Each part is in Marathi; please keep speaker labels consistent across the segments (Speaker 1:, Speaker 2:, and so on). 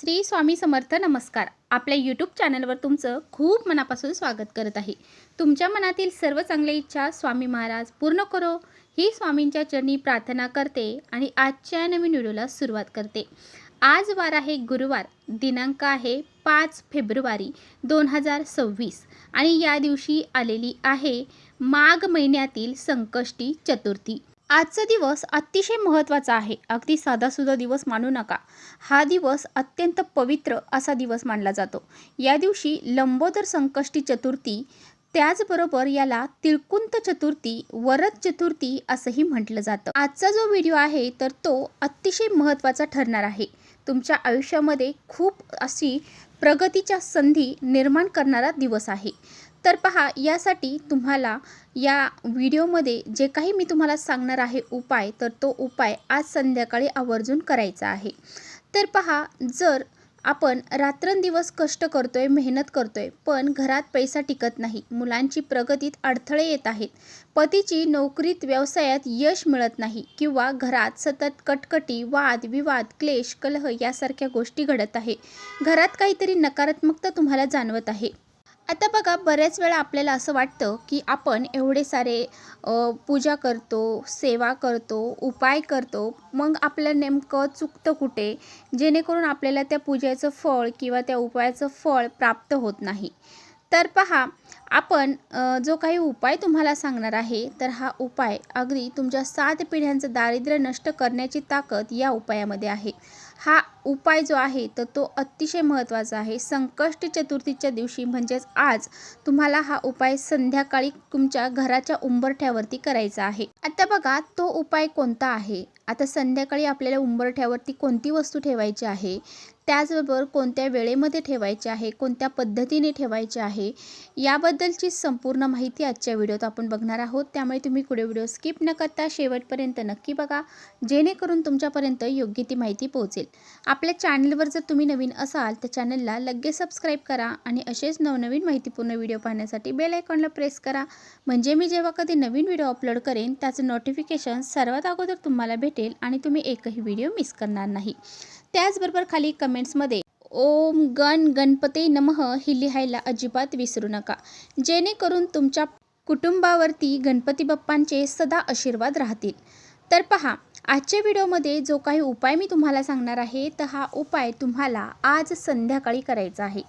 Speaker 1: श्री स्वामी समर्थ नमस्कार. आपल्या यूट्यूब चॅनलवर तुमचं खूप मनापासून स्वागत करत आहे. तुमच्या मनातील सर्व चांगल्या इच्छा स्वामी महाराज पूर्ण करो. ही स्वामींच्या चरणी प्रार्थना करते आणि आजच्या नवीन व्हिडिओला सुरुवात करते. आज वार आहे गुरुवार. दिनांक आहे पाच फेब्रुवारी दोन हजार सव्वीस आणि या दिवशी आलेली आहे माघ महिन्यातील संकष्टी चतुर्थी. आजचा दिवस अतिशय महत्त्वाचा आहे. अगदी साधासुधा दिवस मानू नका. हा दिवस अत्यंत पवित्र असा दिवस मानला जातो. या दिवशी लंबोदर संकष्टी चतुर्थी त्याचबरोबर याला तिळकुंत चतुर्थी वरद चतुर्थी असंही म्हटलं जातं. आजचा जो व्हिडिओ आहे तर तो अतिशय महत्त्वाचा ठरणार आहे. तुमच्या आयुष्यामध्ये खूप अशी प्रगतीच्या संधी निर्माण करणारा दिवस आहे. तर पहा यासाठी तुम्हाला या व्हिडिओमध्ये जे काही मी तुम्हाला सांगणार आहे उपाय तर तो उपाय आज संध्याकाळी आवर्जून करायचा आहे. तर पहा जर आपण रात्रंदिवस कष्ट करतोय मेहनत करतोय पण घरात पैसा टिकत नाही मुलांची प्रगतीत अडथळे येत आहेत पतीची नोकरीत व्यवसायात यश मिळत नाही किंवा घरात सतत कटकटी वाद विवाद क्लेश कलह यासारख्या गोष्टी घडत आहे घरात काहीतरी नकारात्मकता तुम्हाला जाणवत आहे. आता बघा बऱ्याच वेळा आपल्याला असं वाटतं की आपण एवढे सारे पूजा करतो सेवा करतो उपाय करतो मग आपलं नेमकं चुकतं कुठे? जेणेकरून आपल्याला त्या पूजेचं फळ किंवा त्या उपायाचं फळ प्राप्त होत नाही. तर पहा आपण जो काही उपाय तुम्हाला सांगणार आहे तर हा उपाय अगदी तुमच्या सात पिढ्यांचं दारिद्र्य नष्ट करण्याची ताकद या उपायामध्ये आहे. हा उपाय जो आहे तर तो अतिशय महत्त्वाचा आहे. संकष्टी चतुर्थीच्या दिवशी म्हणजेच आज तुम्हाला हा उपाय संध्याकाळी तुमच्या घराच्या उंबरठ्यावरती करायचा आहे. आता बघा तो उपाय कोणता आहे? आता संध्याकाळी आपल्याला उंबरठ्यावरती कोणती वस्तू ठेवायची आहे? त्याचबरोबर कोणत्या वेळेमध्ये ठेवायचे आहे कोणत्या पद्धतीने ठेवायचे आहे याबद्दलची संपूर्ण माहिती आजच्या व्हिडिओत आपण बघणार आहोत. त्यामुळे तुम्ही पुढे व्हिडिओ स्किप न करता शेवटपर्यंत नक्की बघा जेणेकरून तुमच्यापर्यंत योग्य ती माहिती पोहोचेल. आपल्या चॅनलवर जर तुम्ही नवीन असाल तर चॅनलला लगेच सबस्क्राईब करा आणि असेच नवनवीन माहितीपूर्ण व्हिडिओ पाहण्यासाठी बेल आयकॉनला प्रेस करा. म्हणजे मी जेव्हा कधी नवीन व्हिडिओ अपलोड करेन त्याचं नोटिफिकेशन सर्वात अगोदर तुम्हाला भेटेल आणि तुम्ही एकही व्हिडिओ मिस करणार नाही. त्याचबरोबर खाली कमेंट्समध्ये ओम गण गणपते नमः ही लिहायला अजिबात विसरू नका. जेणेकरून तुमच्या कुटुंबावरती गणपती बाप्पांचे सदा आशीर्वाद राहतील. तर पहा आजच्या व्हिडिओमध्ये जो काही उपाय मी तुम्हाला सांगणार आहे तर हा उपाय तुम्हाला आज संध्याकाळी करायचा आहे.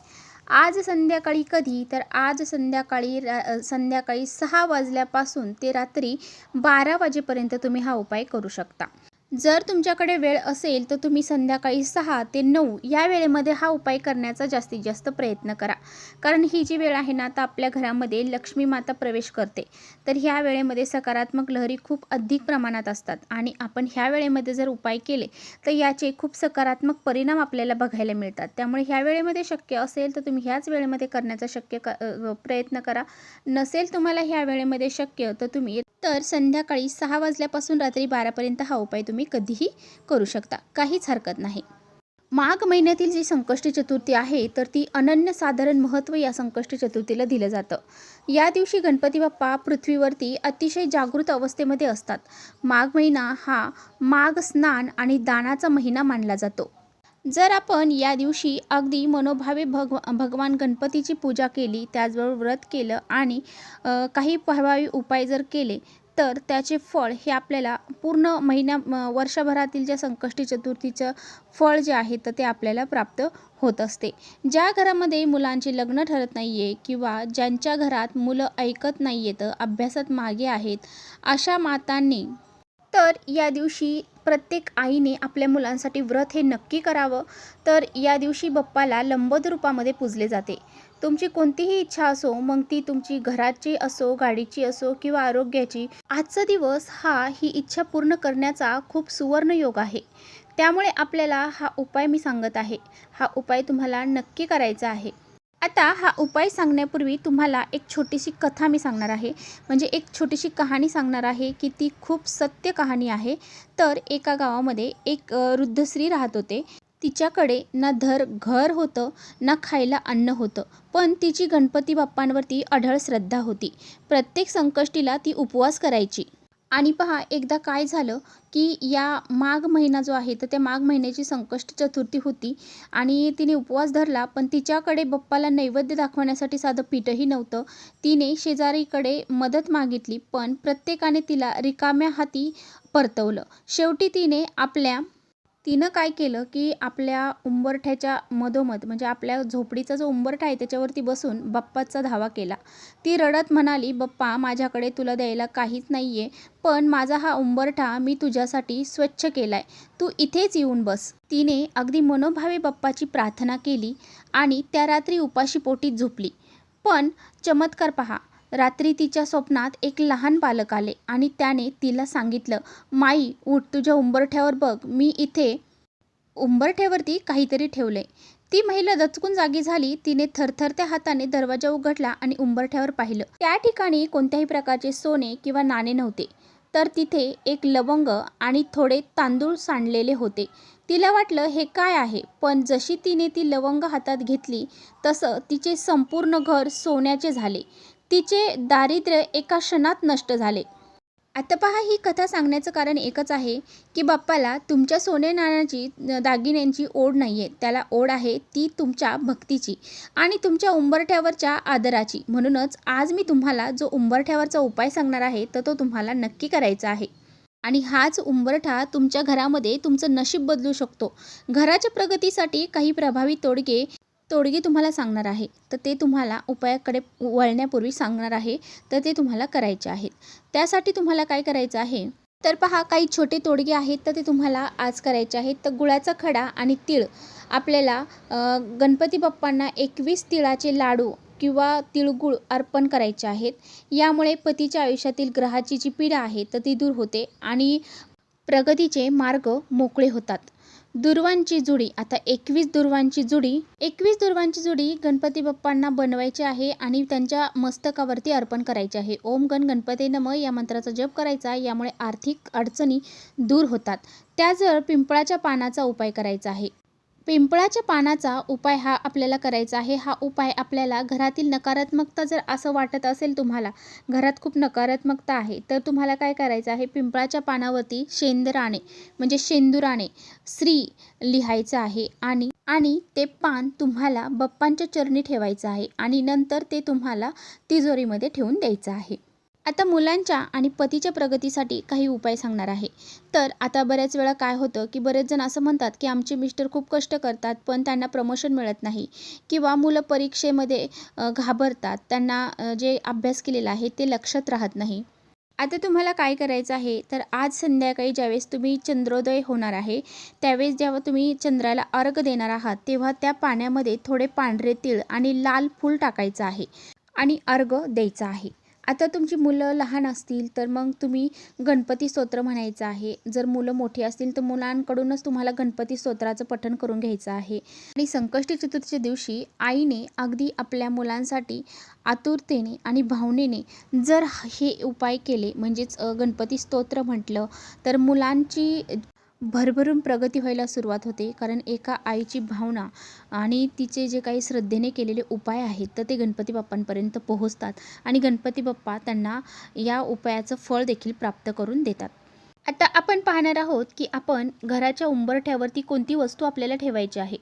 Speaker 1: आज संध्याकाळी कधी? तर आज संध्याकाळी रा संध्याकाळी सहा वाजल्यापासून ते रात्री बारा वाजेपर्यंत तुम्ही हा उपाय करू शकता. जर तुमच्याकडे वेळ असेल तर तुम्ही संध्याकाळी सहा ते नऊ या वेळेमध्ये हा उपाय करण्याचा जास्तीत जास्त प्रयत्न करा. कारण ही जी वेळ आहे ना आता आपल्या घरामध्ये लक्ष्मी माता प्रवेश करते. तर ह्या वेळेमध्ये सकारात्मक लहरी खूप अधिक प्रमाणात असतात. आणि आपण ह्या वेळेमध्ये जर उपाय केले तर याचे खूप सकारात्मक परिणाम आपल्याला बघायला मिळतात. त्यामुळे ह्या वेळेमध्ये शक्य असेल तर तुम्ही ह्याच वेळेमध्ये करण्याचा शक्य क प्रयत्न करा. नसेल तुम्हाला ह्या वेळेमध्ये शक्य तर तुम्ही तर संध्याकाळी सहा वाजल्यापासून रात्री बारापर्यंत हा उपाय तुम्ही कधीही करू शकता. काहीच हरकत नाही. माघ महिन्यातील जी संकष्टी चतुर्थी आहे तर ती अनन्यसाधारण महत्त्व या संकष्टी चतुर्थीला दिलं जातं. या दिवशी गणपती बाप्पा पृथ्वीवरती अतिशय जागृत अवस्थेमध्ये असतात. माघ महिना हा माघ स्नान आणि दानाचा महिना मानला जातो. जर आपण या दिवशी अगदी मनोभावे भगव भगवान गणपतीची पूजा केली त्याचबरोबर व्रत केलं आणि काही प्रभावी उपाय जर केले तर त्याचे फळ हे आपल्याला पूर्ण महिन्या वर्षभरातील ज्या संकष्टी चतुर्थीचं फळ जे आहे तर ते आपल्याला प्राप्त होत असते. ज्या घरामध्ये मुलांचे लग्न ठरत नाही आहे किंवा ज्यांच्या घरात मुलं ऐकत नाही येतं अभ्यासात मागे आहेत अशा मातांनी तर या दिवशी प्रत्येक आईने आपल्या मुलांसाठी व्रत हे नक्की करावं. तर या दिवशी बाप्पाला लंबोद रूपामध्ये पूजले जाते. तुमची कोणतीही इच्छा असो मग ती तुमची घराची असो गाडीची असो किंवा आरोग्याची आजचा दिवस हा ही इच्छा पूर्ण करण्याचा खूप सुवर्ण योग आहे. त्यामुळे आपल्याला हा उपाय मी सांगत आहे. हा उपाय तुम्हाला नक्की करायचा आहे. आता हा उपाय सांगण्यापूर्वी तुम्हाला एक छोटीशी कथा मी सांगणार आहे. म्हणजे एक छोटीशी कहाणी सांगणार आहे की ती खूप सत्य कहाणी आहे. तर एका गावामध्ये एक वृद्ध स्त्री राहत होते. तिच्याकडे ना धर घर होतं ना खायला अन्न होतं. पण तिची गणपती बाप्पांवरती अढळ श्रद्धा होती. प्रत्येक संकष्टीला ती उपवास करायची. आणि पहा एकदा काय झालं की या माघ महिना जो आहे तर त्या माघ महिन्याची संकष्ट चतुर्थी होती आणि तिने उपवास धरला पण तिच्याकडे बप्पाला नैवेद्य दाखवण्यासाठी साधं पीठही नव्हतं. तिने शेजारीकडे मदत मागितली पण प्रत्येकाने तिला रिकाम्या हाती परतवलं. शेवटी तिने आपल्या तिनं काय केलं की आपल्या उंबरठ्याच्या मधोमध म्हणजे आपल्या झोपडीचा जो उंबरठा आहे त्याच्यावरती बसून बाप्पाचा धावा केला. ती रडत म्हणाली बाप्पा माझ्याकडे तुला द्यायला काहीच नाही आहे पण माझा हा उंबरठा मी तुझ्यासाठी स्वच्छ केला आहे तू इथेच येऊन बस. तिने अगदी मनोभावे बाप्पाची प्रार्थना केली आणि त्या रात्री उपाशी पोटीत झोपली. पण चमत्कार पहा रात्री तिच्या स्वप्नात एक लहान बालक आले आणि त्याने तिला सांगितलं माई उठ तुझ्या उंबरठ्यावर बघ. मी इथे उंबरठ्यावरती काहीतरी ठेवलंय. ती महिला दचकून जागी झाली. तिने थरथरत्या हाताने दरवाजा उघडला आणि उंबरठ्यावर पाहिलं. त्या ठिकाणी कोणत्याही प्रकारचे सोने किंवा नाणे नव्हते. तर तिथे एक लवंग आणि थोडे तांदूळ सांडलेले होते. तिला वाटलं हे काय आहे? पण जशी तिने ती लवंग हातात घेतली तसं तिचे संपूर्ण घर सोन्याचे झाले. तिचे दारिद्र्य एका क्षणात नष्ट झाले. आता पहा ही कथा सांगण्याचं कारण एकच आहे की बाप्पाला तुमच्या सोने नाण्याची दागिन्यांची ओढ नाही आहे त्याला ओढ आहे ती तुमच्या भक्तीची आणि तुमच्या उंबरठ्यावरच्या आदराची. म्हणूनच आज मी तुम्हाला जो उंबरठ्यावरचा उपाय सांगणार आहे तर तो तुम्हाला नक्की करायचा आहे. आणि हाच उंबरठा तुमच्या घरामध्ये तुमचं नशीब बदलू शकतो. घराच्या प्रगतीसाठी काही प्रभावी तोडगे तोडगी तुम्हाला सांगणार आहे. तर ते तुम्हाला उपायाकडे वळण्यापूर्वी सांगणार आहे. तर ते तुम्हाला करायचे आहेत. त्यासाठी तुम्हाला काय करायचं आहे? तर पहा काही छोटे तोडगे आहेत तर ते तुम्हाला आज करायचे आहेत. तर गुळाचा खडा आणि तीळ. आपल्याला गणपती बाप्पांना एकवीस तिळाचे लाडू किंवा तिळगुळ अर्पण करायचे आहेत. यामुळे पतीच्या आयुष्यातील ग्रहाची जी पीडा आहे तर ती दूर होते आणि प्रगतीचे मार्ग मोकळे होतात. दुर्वांची जुडी. आता एकवीस दुर्वांची जुडी. एकवीस दुर्वांची जुडी गणपती बाप्पांना बनवायची आहे आणि त्यांच्या मस्तकावरती अर्पण करायचे आहे. ओम गण गणपती नम या मंत्राचा जप करायचा. यामुळे आर्थिक अडचणी दूर होतात. त्या जर पिंपळाच्या पानाचा उपाय करायचा आहे. पिंपळाच्या पानाचा उपाय हा आपल्याला करायचा आहे. हा उपाय आपल्याला घरातील नकारात्मकता जर असं वाटत असेल तुम्हाला घरात खूप नकारात्मकता आहे तर तुम्हाला काय करायचं आहे? पिंपळाच्या पानावरती शेंदराणे म्हणजे शेंदुराणे श्री लिहायचं आहे आणि आणि ते पान तुम्हाला बप्पांच्या चरणी ठेवायचं आहे आणि नंतर ते तुम्हाला तिजोरीमध्ये ठेवून द्यायचं आहे. आता मुलांच्या आणि पतीच्या प्रगतीसाठी काही उपाय सांगणार आहे. तर आता बऱ्याच वेळा काय होतं की बरेच जण असं म्हणतात की आमचे मिस्टर खूप कष्ट करतात पण त्यांना प्रमोशन मिळत नाही. किंवा मुलं परीक्षेमध्ये घाबरतात. त्यांना जे अभ्यास केलेला आहे ते लक्षात राहत नाही. आता तुम्हाला काय करायचं आहे? तर आज संध्याकाळी ज्यावेळेस तुम्ही चंद्रोदय होणार आहे त्यावेळेस जेव्हा तुम्ही चंद्राला अर्घ देणार आहात तेव्हा त्या पाण्यामध्ये थोडे पांढरे तीळ आणि लाल फूल टाकायचं आहे आणि अर्घ द्यायचा आहे. आता तुमची मुलं लहान असतील तर मग तुम्ही गणपती स्तोत्र म्हणायचं आहे. जर मुलं मोठी असतील तर मुलांकडूनच तुम्हाला गणपती स्तोत्राचं पठण करून घ्यायचं आहे. आणि संकष्टी चतुर्थीच्या दिवशी आईने अगदी आपल्या मुलांसाठी आतुरतेने आणि भावनेने जर हे उपाय केले म्हणजेच गणपती स्तोत्र म्हटलं तर मुलांची भरभरून प्रगती व्हायला सुरुवात होते. कारण एका आईची भावना आणि तिचे जे काही श्रद्धेने केलेले उपाय आहेत तर ते गणपती बाप्पांपर्यंत पोहोचतात आणि गणपती बाप्पा त्यांना या उपायाचं फळ देखील प्राप्त करून देतात. आता आपण पाहणार आहोत की आपण घराच्या उंबरठ्यावरती कोणती वस्तू आपल्याला ठेवायची आहे.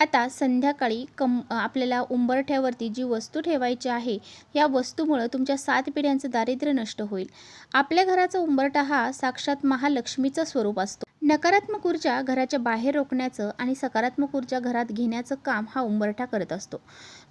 Speaker 1: आता संध्याकाळी कम आपल्याला उंबरठ्यावरती जी वस्तू ठेवायची आहे या वस्तूमुळं तुमच्या सात पिढ्यांचं दारिद्र्य नष्ट होईल. आपल्या घराचा उंबरठा हा साक्षात महालक्ष्मीचं स्वरूप असतो. नकारात्मक ऊर्जा घराच्या बाहेर रोखण्याचं आणि सकारात्मक ऊर्जा घरात घेण्याचं काम हा उंबरठा करत असतो.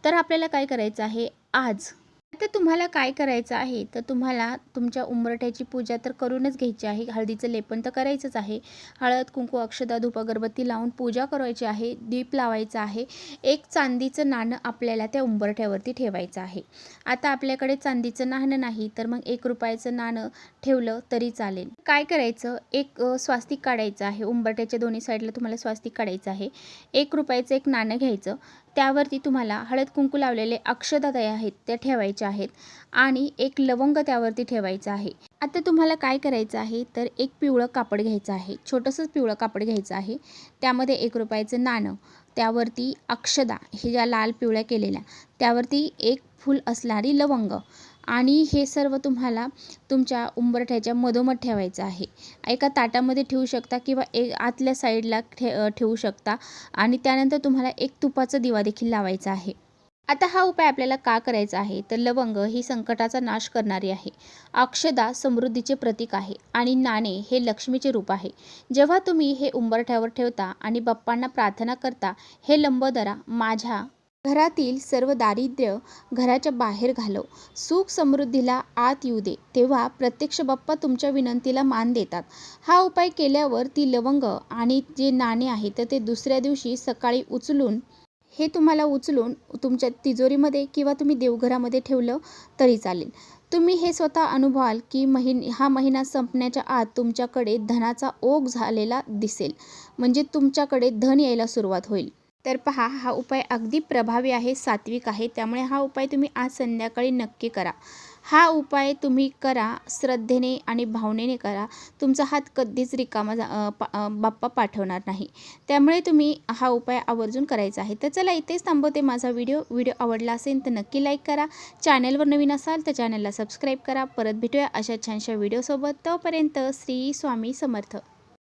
Speaker 1: तर आपल्याला काय करायचं आहे? आज आता तुम्हाला काय करायचं आहे? तर तुम्हाला तुमच्या उंबरठ्याची पूजा तर करूनच घ्यायची आहे. हळदीचं लेपन तर करायचंच आहे. हळद कुंकू अक्षदा धूप अगरबत्ती लावून पूजा करायची आहे. दीप लावायचं आहे. एक चांदीचं नाणं आपल्याला त्या उंबरठ्यावरती ठेवायचं आहे. आता आपल्याकडे चांदीचं नाणं नाही तर मग एक रुपयाचं नाणं ठेवलं तरी चालेल. काय करायचं? एक स्वास्तिक काढायचं आहे. उंबरठ्याच्या दोन्ही साईडला तुम्हाला स्वास्तिक काढायचं आहे. एक रुपयाचं एक नाणं घ्यायचं. त्यावरती तुम्हाला हळद कुंकू लावलेले अक्षदा आहेत त्या ठेवायचे आहेत आणि एक लवंग त्यावरती ठेवायचं आहे. आता तुम्हाला काय करायचं आहे? तर एक पिवळं कापड घ्यायचं आहे. छोटंसंच पिवळं कापड घ्यायचं आहे. त्यामध्ये एक रुपयाचं नाणं त्यावरती अक्षदा हे ज्या लाल पिवळ्या केलेल्या त्यावरती एक फूल असणारी लवंग आणि हे सर्व तुम्हाला तुमच्या उंबरठ्याच्या मधोमध ठेवायचं आहे. एका ताटामध्ये ठेवू शकता किंवा एक आतल्या साईडला ठे ठेवू शकता आणि त्यानंतर तुम्हाला एक तुपाचा दिवा देखील लावायचा आहे. आता हा उपाय आपल्याला का करायचा आहे? तर लवंग ही संकटाचा नाश करणारी आहे. अक्षदा समृद्धीचे प्रतीक आहे आणि नाणे हे लक्ष्मीचे रूप आहे. जेव्हा तुम्ही हे उंबरठ्यावर ठेवता आणि बाप्पांना प्रार्थना करता हे लंबोदरा माझ्या घरातील सर्व दारिद्र्य घराच्या बाहेर घालव. सुख समृद्धीला आत येऊ दे. तेव्हा प्रत्यक्ष बाप्पा तुमच्या विनंतीला मान देतात. हा उपाय केल्यावर ती लवंग आणि जे नाणे आहे तर ते दुसऱ्या दिवशी सकाळी उचलून हे तुम्हाला उचलून तुमच्या तिजोरीमध्ये किंवा तुम्ही देवघरामध्ये ठेवलं तरी चालेल. तुम्ही हे स्वतः अनुभवाल की महिन हा महिना संपण्याच्या आत तुमच्याकडे धनाचा ओघ झालेला दिसेल. म्हणजे तुमच्याकडे धन यायला सुरुवात होईल. तर पहा हा उपाय अगदी प्रभावी आहे सात्विक आहे. त्यामुळे हा उपाय तुम्ही आज संध्याकाळी नक्की करा. हा उपाय तुम्ही करा श्रद्धेने आणि भावनेने करा. तुमचा हात कधीच रिकामा जा पा बाप्पा पाठवणार नाही. त्यामुळे तुम्ही हा उपाय आवर्जून करायचा आहे. तर चला इथेच थांबवते माझा व्हिडिओ. व्हिडिओ आवडला असेल तर नक्की लाईक करा. चॅनलवर नवीन असाल तर चॅनलला सबस्क्राईब करा. परत भेटूया अशा छानशा व्हिडिओसोबत. तोपर्यंत श्री स्वामी समर्थ.